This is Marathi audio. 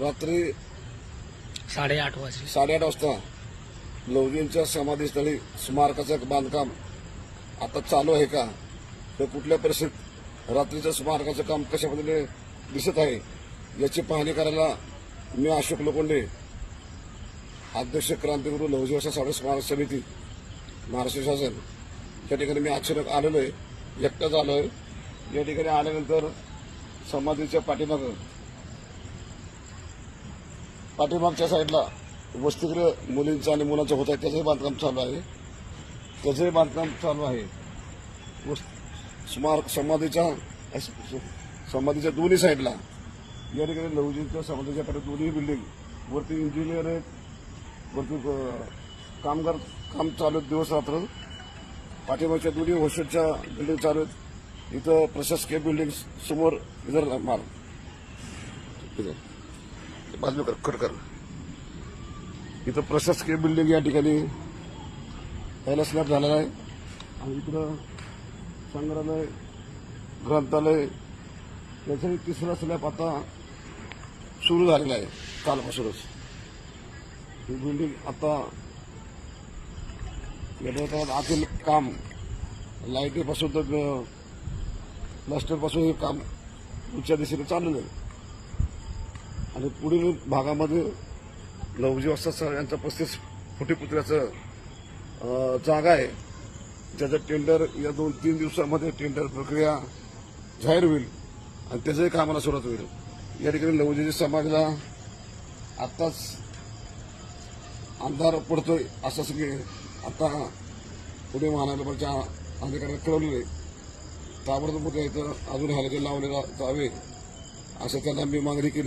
रात्री साडेआठ वाजले. साडेआठ वाजता लवजींच्या समाधीस्थळी स्मारकाचं बांधकाम आता चालू आहे का? तर कुठल्या परिस्थितीत रात्रीचं स्मारकाचं काम कशा पद्धतीने दिसत आहे याची पाहणी करायला मी अशोक लोखंडे अध्यक्ष क्रांतिगुरू लवजी वसा साडे स्मारक समिती महाराष्ट्र शासन या ठिकाणी मी अचानक आलेलो आहे एकटाच आलो आहे या ठिकाणी आल्यानंतर समाधीच्या पाठीमागं पाठीमागच्या साईडला वसतिगृह मुलींचं आणि मुलांचं होत आहे त्याचंही बांधकाम चालू आहे. त्याचंही बांधकाम चालू आहे. स्मारक समाधीच्या समाधीच्या दोन्ही साईडला या ठिकाणी लहुजींच्या समाधीच्या कडे दोन्ही बिल्डिंग वरती इंजिनियर आहेत वरती कामगार काम चालू आहेत दिवस रात्र. पाठीमागच्या दोन्ही हॉस्टेलच्या बिल्डिंग चालू आहेत. इथं प्रशासकीय बिल्डिंग समोर इधर मार. इथं. बाजू कर कट कर. इथं प्रशासकीय बिल्डिंग या ठिकाणी पहिला स्लॅब झालेला आहे. आणि इकडं संग्रहालय ग्रंथालय याचा तिसरा स्लॅब आता सुरू झालेला आहे कालपासूनच. ही बिल्डिंग आता याच्यात आतील काम लाईटीपासून तर प्लास्टरपासून हे काम उच्च दिशेने चालू आहे आणि पुढील भागामध्ये लवजी सर यांचा पस्तीस फुटीपुतळ्याचं जागा आहे. ज्याचं टेंडर या दोन तीन दिवसामध्ये टेंडर प्रक्रिया जाहीर होईल आणि त्याचंही कामाला सुरुवात होईल. या ठिकाणी लवजी समाजाला आत्ताच अंधार पडतोय असं सगळे आता पुणे महानगरपालिकेच्या अधिकाऱ्यांना कळवलेलं आहे. ताबडतोब इथं अजून हलके लावले जावे असं त्यांना मी मागणी केली.